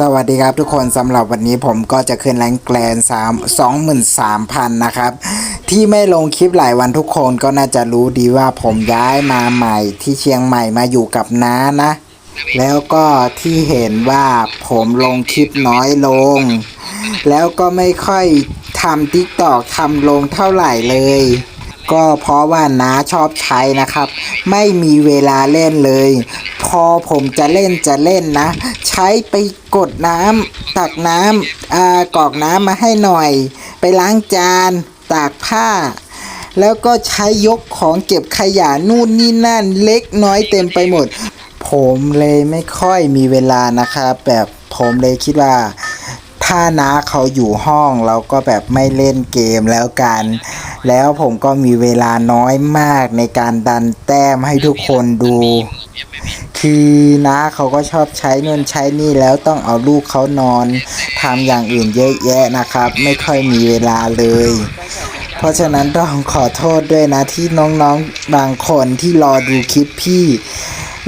สวัสดีครับทุกคนสำหรับวันนี้ผมก็จะขึ้นแรงแกลนสามสองหมื่นสามพันนะครับ ที่ไม่ลงคลิปหลายวันทุกคนก็น่าจะรู้ดีว่าผมย้ายมาใหม่ที่เชียงใหม่มาอยู่กับน้านะ แล้วก็ที่เห็นว่าผมลงคลิปน้อยลง แล้วก็ไม่ค่อยทำทิกตอกทำลงเท่าไหร่เลย ก็เพราะว่าน้าชอบใช้นะครับ ไม่มีเวลาเล่นเลย พอผมจะเล่นจะเล่นนะ ใช้ไปกดน้ำตักน้ำอ่ากรอกน้ำมาให้หน่อย ไปล้างจาน ตากผ้า แล้วก็ใช้ยกของเก็บขยะนู่นนี่นั่นเล็กน้อยเต็มไปหมด ผมเลยไม่ค่อยมีเวลานะครับ แบบผมเลยคิดว่าถ้าน้าเขาอยู่ห้องเราก็แบบไม่เล่นเกมแล้วกัน แล้วผมก็มีเวลาน้อยมากในการดันแต้มให้ทุกคนดู คือนะเขาก็ชอบใช้นู่นใช้นี่แล้วต้องเอาลูกเขานอนทำอย่างอื่นเยอะแยะนะครับ ไม่ค่อยมีเวลาเลย เพราะฉะนั้นต้องขอโทษด้วยนะที่น้องๆบางคนที่รอดูคลิปพี่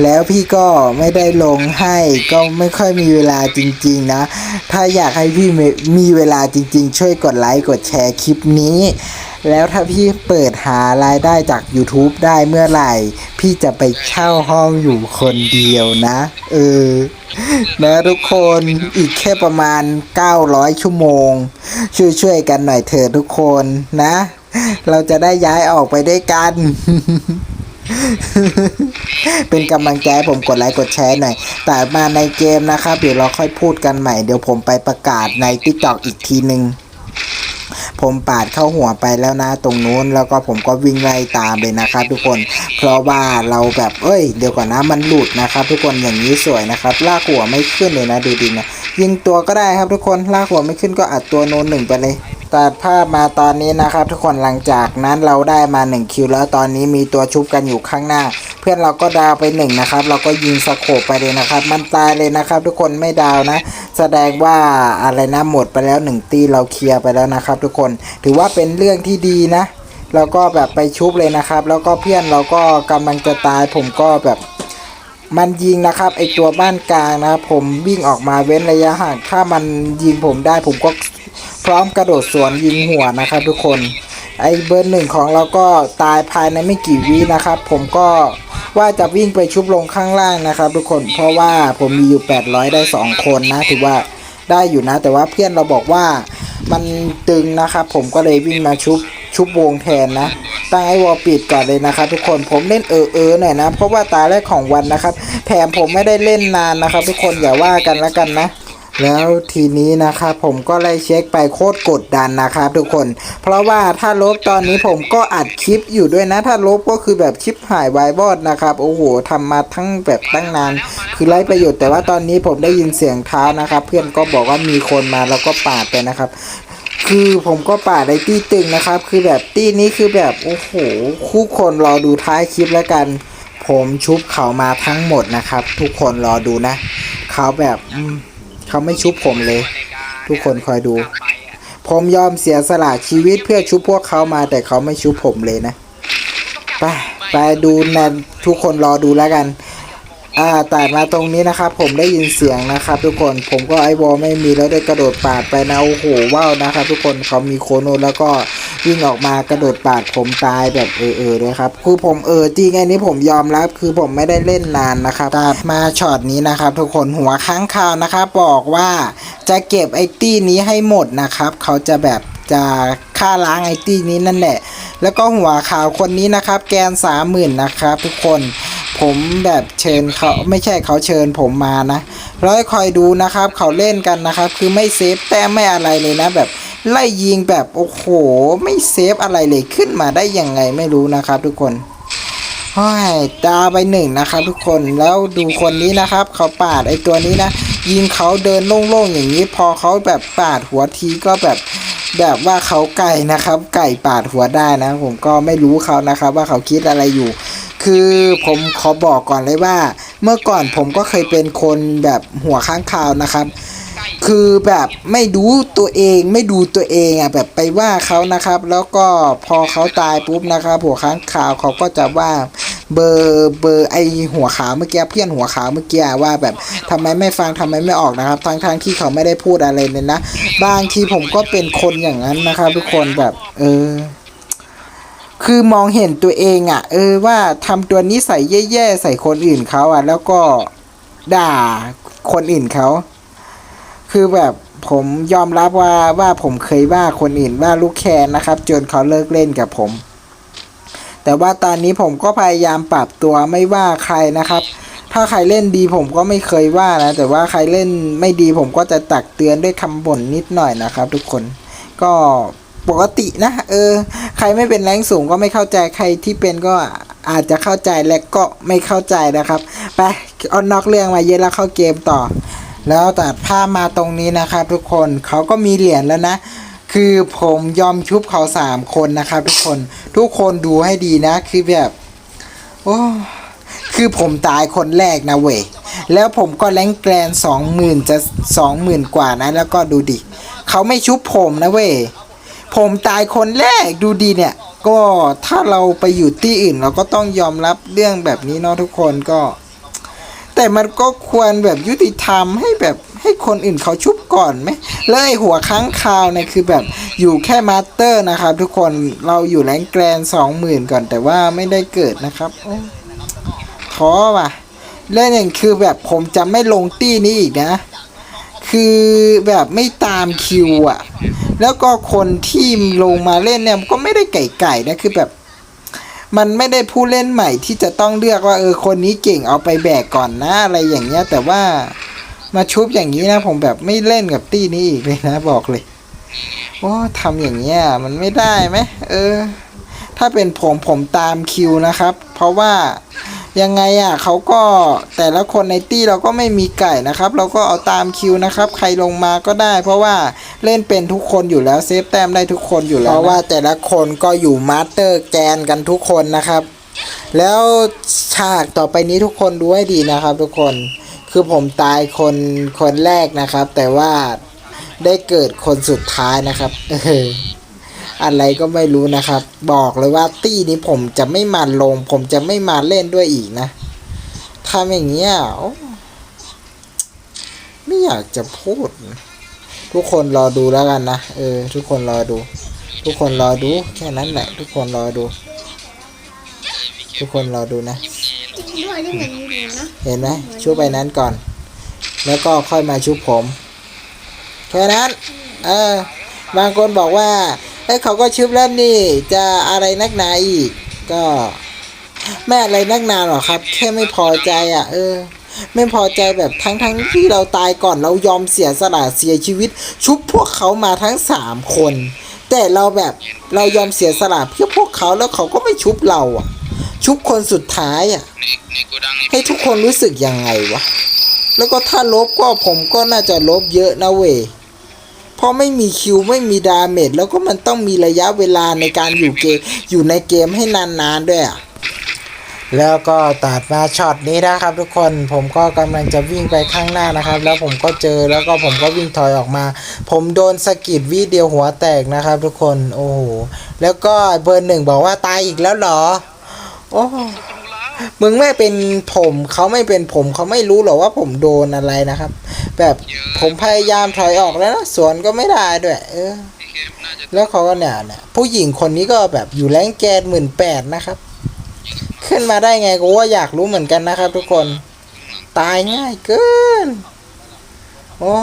แล้วพี่ก็ไม่ได้ลงให้ก็ไม่ค่อยมีเวลาจริง ๆ นะ ถ้าอยากให้พี่มีมเวลาจริง ๆ ช่วยกดไลค์กดแชร์คลิปนี้ แล้วถ้าพี่เปิดหารายได้จาก YouTube ได้เมื่อไหร่ พี่จะไปเช่าห้องอยู่คนเดียวนะ เออนะทุกคนอีกแค่ประมาณ 900 ชั่วโมง ช่วยๆกันหน่อยเถอะทุกคนนะ เราจะได้ย้ายออกไปด้วยกัน เป็นกำลังใจให้ผมกดไลค์กดแชร์หน่อย แต่มาในเกมนะครับ เดี๋ยวเราค่อยพูดกันใหม่ เดี๋ยวผมไปประกาศใน t ิ k t o k อีกทีหนึ่งผมปาดเข้าหัวไปแล้วนะตรงนู้น แล้วก็ผมก็วิ่งไล่ตามเลยนะครับ ทุกคน เพราะว่าเราแบบเอ้ยเดี๋ยวก่อนนะมันหลุดนะครับ ทุกคนอย่างนี้สวยนะครับ ลากหัวไม่ขึ้นเลยนะดูดีนะยิงตัวก็ได้ครับทุกคนลากหัวไม่ขึ้นก็อัดตัวโน้นหนึ่งไปเลย ตัดภาพมาตอนนี้นะครับ ทุกคนหลังจากนั้นเราได้มา 1 คิวแล้วตอนนี้มีตัวชุบกันอยู่ข้างหน้า เพื่อนเราก็ดาวไปหนึ่งนะครับเราก็ยิงสโคปไปเลยนะครับ มันตายเลยนะครับ ทุกคนไม่ดาวนะ แสดงว่าอะไรนะหมดไปแล้วหนึ่งตีเราเคลียร์ไปแล้วนะครับ ทุกคนถือว่าเป็นเรื่องที่ดีนะเราก็แบบไปชุบเลยนะครับ แล้วก็เพื่อนเราก็กำลังจะตายผมก็แบบมันยิงนะครับไอตัวบ้านกลางนะผมวิ่งออกมาเว้นระยะห่างถ้ามันยิงผมได้ผมก็ พร้อมกระโดดสวนยิงหัวนะครับทุกคนไอเบอร์หนึ่งของเราก็ตายภายในไม่กี่วินะครับ ผมก็ว่าจะวิ่งไปชุบลงข้างล่างนะครับ ทุกคนเพราะว่าผมมีอยู่ 800 ได้ 2 คนนะถือว่าได้อยู่นะ แต่ว่าเพื่อนเราบอกว่ามันตึงนะครับ ผมก็เลยวิ่งมาชุบชุบวงแทนนะตั้งไอวอลปิดก่อนเลยนะครับ ทุกคนผมเล่นเออเออหน่อยนะ เพราะว่าตาแรกของวันนะครับแถมผมไม่ได้เล่นนานนะครับ ทุกคนอย่าว่ากันแล้วกันนะ แล้วทีนี้นะครับผมก็ไล่เช็คไปโคตรกดดันนะครับทุกคน เพราะว่าถ้าลบตอนนี้ผมก็อัดคลิปอยู่ด้วยนะ ถ้าลบก็คือแบบคลิปหายวายบอดนะครับ โอ้โหทำมาทั้งแบบตั้งนาน คือไร้ประโยชน์แต่ว่าตอนนี้ผมได้ยินเสียงเท้านะครับ เพื่อนก็บอกว่ามีคนมาแล้วก็ปาดไปนะครับคือผมก็ปาดไอ้ตี้ตึงนะครับ คือแบบตี้นี้คือแบบโอ้โหคู่คนรอดูท้ายคลิปแล้วกัน ผมชุบเขามาทั้งหมดนะครับ ทุกคนรอดูนะ เขาแบบ เขาไม่ชุบผมเลย ทุกคนคอยดู ผมยอมเสียสละชีวิตเพื่อชุบพวกเขามา แต่เขาไม่ชุบผมเลยนะ ไป ไปดูนะทุกคนรอดูแล้วกัน อ่าแต่มาตรงนี้นะครับผมได้ยินเสียงนะครับทุกคนผมก็ไอวอลไม่มีแล้วได้กระโดดปาดไปนะโอ้โหว้าวนะครับ ทุกคนเขามีโคโนแล้วก็วิ่งออกมากระโดดปาดผมตายแบบเออเออด้วยครับคือผมเออจริงไอ้นี้ผมยอมรับคือผมไม่ได้เล่นนานนะครับตัดมาช็อตนี้นะครับ ทุกคนหัวค้างคาวนะครับบอกว่าจะเก็บไอตี้นี้ให้หมดนะครับเขาจะแบบจะฆ่าล้างไอตี้นี้นั่นแหละ แล้วก็หัวขาวคนนี้นะครับ แกนสามหมื่นนะครับ ทุกคน ผมแบบเชิญเขาไม่ใช่เขาเชิญผมมานะแล้วให้คอยดูนะครับ เขาเล่นกันนะครับ คือไม่เซฟแต้มไม่อะไรเลยนะ แบบไล่ยิงแบบโอ้โห ไม่เซฟอะไรเลยขึ้นมาได้ยังไงไม่รู้นะครับ ทุกคนห้อยตาไปหนึ่งนะครับ ทุกคนแล้วดูคนนี้นะครับ เขาปาดไอตัวนี้นะ ยิงเขาเดินโล่งๆอย่างนี้ พอเขาแบบปาดหัวทีก็แบบแบบว่าเขาไก่นะครับ ไก่ปาดหัวได้นะ ผมก็ไม่รู้เขานะครับ ว่าเขาคิดอะไรอยู่ คือผมขอบอกก่อนเลยว่า เมื่อก่อนผมก็เคยเป็นคนแบบหัวข้างคาวนะครับ คือแบบไม่ดูตัวเองไม่ดูตัวเองอะแบบไปว่าเขานะครับ แล้วก็พอเขาตายปุ๊บนะครับ หัวข้างข่าวเขาก็จะว่าเบอร์เบอร์ไอหัวขาวเมื่อกี้เพื่อนหัวขาวเมื่อกี้ว่าแบบทำไมไม่ฟังทำไมไม่ออกนะครับทั้งทั้งที่เขาไม่ได้พูดอะไรเลยนะ บางทีผมก็เป็นคนอย่างนั้นนะครับ ทุกคนแบบ เออ คือมองเห็นตัวเองอะ่ะ เออว่าทำตัวนี้ใส่แย่ๆใส่คนอื่นเขาอะ แล้วก็ด่าคนอื่นเขา คือแบบผมยอมรับว่าว่าผมเคยว่าคนอื่นว่าลูกแคนนะครับ จนเขาเลิกเล่นกับผม แต่ว่าตอนนี้ผมก็พยายามปรับตัวไม่ว่าใครนะครับ ถ้าใครเล่นดีผมก็ไม่เคยว่านะ แต่ว่าใครเล่นไม่ดีผมก็จะตักเตือนด้วยคำบ่นนิดหน่อยนะครับ ทุกคนก็ ปกตินะ เออ ใครไม่เป็นแรงสูงก็ไม่เข้าใจใครที่เป็นก็อาจจะเข้าใจและก็ไม่เข้าใจนะครับไปเอานอกเรื่องมาเยอะแล้วเข้าเกมต่อ แล้วตัดภามาตรงนี้นะครับ ทุกคนเขาก็มีเหรียญแล้วนะ คือผมยอมชุบเขาสามคนนะครับ ทุกคนทุกคนดูให้ดีนะ คือแบบโอ้คือผมตายคนแรกนะเว้ยแล้วผมก็แรงแกรนสองหมื่นจะสองหมื่นกว่านะ แล้วก็ดูดิเขาไม่ชุบผมนะเว้ย ผมตายคนแรกดูดีเนี่ย ก็ถ้าเราไปอยู่ที่อื่น เราก็ต้องยอมรับเรื่องแบบนี้เนาะทุกคนก็ แต่มันก็ควรแบบยุติธรรมให้แบบให้คนอื่นเขาชุบก่อนไหมแล้วไอหัวค้างคาวเนี่ยคือแบบอยู่แค่มาสเตอร์นะครับ ทุกคนเราอยู่แรงแกรนสองหมื่นก่อนแต่ว่าไม่ได้เกิดนะครับโอ้ท้อว่ะเรื่องอย่างคือแบบผมจะไม่ลงตี้นี้อีกนะ คือแบบไม่ตามคิวอะ แล้วก็คนที่ลงมาเล่นเนี่ยก็ไม่ได้ไก่ๆนะคือแบบ มันไม่ได้ผู้เล่นใหม่ที่จะต้องเลือกว่าเออคนนี้เก่งเอาไปแบกก่อนนะอะไรอย่างเงี้ย แต่ว่ามาชุบอย่างนี้นะผมแบบไม่เล่นกับตี้นี้อีกเลยนะบอกเลยโอ้ทำอย่างเงี้ยมันไม่ได้ไหมเออ ถ้าเป็นผมผมตามคิวนะครับ เพราะว่า ยังไงอะเขาก็แต่ละคนในตี้เราก็ไม่มีไก่นะครับ เราก็เอาตามคิวนะครับ ใครลงมาก็ได้ เพราะว่าเล่นเป็นทุกคนอยู่แล้วเซฟแต้มได้ทุกคนอยู่แล้ว เพราะว่าแต่ละคนก็อยู่มาสเตอร์แกนกันทุกคนนะครับ แล้วฉากต่อไปนี้ทุกคนดูให้ดีนะครับ ทุกคนคือผมตายคนคนแรกนะครับ แต่ว่าได้เกิดคนสุดท้ายนะครับเออ อะไรก็ไม่รู้นะครับ บอกเลยว่าตี้นี้ผมจะไม่มาลง ผมจะไม่มาเล่นด้วยอีกนะทำอย่างเงี้ยโอ้ไม่อยากจะพูดนะทุกคนรอดูแล้วกันนะเออ ทุกคนรอดู ทุกคนรอดู แค่นั้นแหละ ทุกคนรอดู ทุกคนรอดูนะจริงด้วยได้เหมือนอยู่นะเห็นไหมชุบไปนั้นก่อน แล้วก็ค่อยมาชุบผม แค่นั้น เออบางคนบอกว่า เอ้เขาก็ชุบแล้วนี่ จะอะไรนักหนาอีก ก็ไม่อะไรนักหนาหรอกครับ แค่ไม่พอใจอะ เออ ไม่พอใจแบบทั้งทั้งที่เราตายก่อนเรายอมเสียสละเสียชีวิต ชุบพวกเขามาทั้งสามคน แต่เราแบบเรายอมเสียสละเพื่อพวกเขาแล้วเขาก็ไม่ชุบเราอะ ชุบคนสุดท้ายอะในในโกดังนี่ให้ทุกคนรู้สึกยังไงวะแล้วก็ถ้าลบก็ผมก็น่าจะลบเยอะนะเว้ย เพราะไม่มีคิวไม่มีดาเมจแล้วก็มันต้องมีระยะเวลาในการอยู่เกมอยู่ในเกมให้นานๆด้วยอะแล้วก็ตัดมาช็อตนี้นะครับทุกคนผมก็กำลังจะวิ่งไปข้างหน้านะครับ แล้วผมก็เจอแล้วก็ผมก็วิ่งถอยออกมา ผมโดนสกิดวิเดียวหัวแตกนะครับ ทุกคนโอ้โหแล้วก็เบอร์หนึ่งบอกว่าตายอีกแล้วเหรอโอ้ มึงไม่เป็นผมเขาไม่เป็นผมเขาไม่รู้หรอกว่าผมโดนอะไรนะครับ แบบผมพยายามถอยออกแล้วนะสวนก็ไม่ได้ด้วย เออไอ้เคมน่าจะแล้วเขาก็เนี่ยเนี่ยผู้หญิงคนนี้ก็แบบอยู่แรงแกนหมื่นแปดนะครับ ขึ้นมาได้ไงกูว่าอยากรู้เหมือนกันนะครับ ทุกคน ตายง่ายเกินโอ้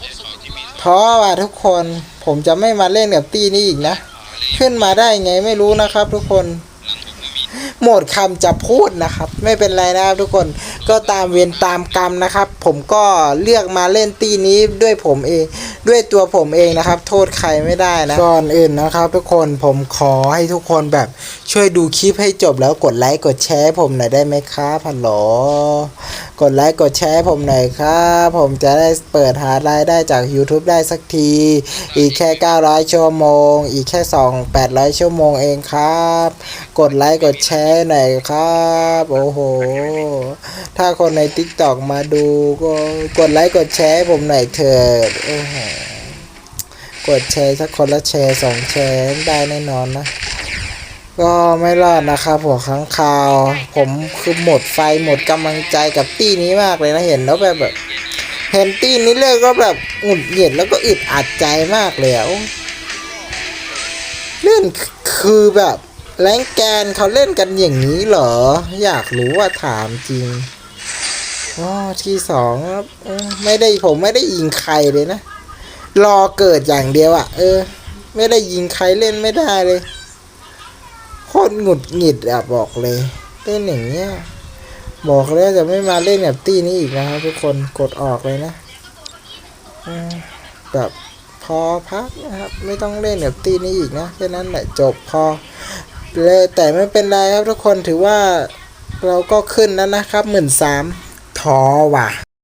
เจ๊เขาที่มีท้อว่ะทุกคนผมจะไม่มาเล่นกับตี้นี้อีกนะ ขึ้นมาได้ไงไม่รู้นะครับ ทุกคน หมดคำจะพูดนะครับ ไม่เป็นไรนะครับทุกคนก็ตามเวรตามกรรมนะครับ ผมก็เลือกมาเล่นตีนี้ด้วยผมเอง ด้วยตัวผมเองนะครับ โทษใครไม่ได้นะก่อนอื่นนะครับ ทุกคนผมขอให้ทุกคนแบบช่วยดูคลิปให้จบแล้วกดไลค์กดแชร์ผมหน่อยได้ไหมครับพันหลอ กดไลค์กดแชร์ให้ผมหน่อยครับ ผมจะได้เปิดหารายได้จาก YouTube ได้สักที อีกแค่ 900 ชั่วโมง อีกแค่ 2 800 ชั่วโมงเองครับ กดไลค์กดแชร์หน่อยครับ โอ้โห ถ้าคนใน TikTok มาดูก็กดไลค์กดแชร์ให้ผมหน่อยเถิดโอ้โหกดแชร์สักคนละแชร์สองแชร์ได้แน่นอนนะ ก็ไม่รอดนะครับหัวค้างคาว ผมคือหมดไฟหมดกำลังใจกับตี้นี้มากเลยนะเห็นแล้วแบบแบบเห็นตี้นี้เลิกก็แบบหงุดหงิดแล้วก็อึดอัดใจมากเลยอะเล่นคือแบบแรงแกนเขาเล่นกันอย่างนี้เหรอ อยากรู้ว่าถามจริงอ๋อที่สองไม่ได้ผมไม่ได้ยิงใครเลยนะ รอเกิดอย่างเดียวอะเออ ไม่ได้ยิงใครเล่นไม่ได้เลย โคตรหงุดหงิดอะบอกเลยเล่นอย่างเงี้ยบอกแล้วจะไม่มาเล่นแบบตี้นี้อีกนะครับทุกคนกดออกเลยนะแบบพอพักนะครับ ไม่ต้องเล่นแบบตี้นี้อีกนะแค่นั้นแหละจบพอเลยแต่ไม่เป็นไรครับทุกคนถือว่าเราก็ขึ้นแล้วนะครับหมื่นสามท้อว่ะ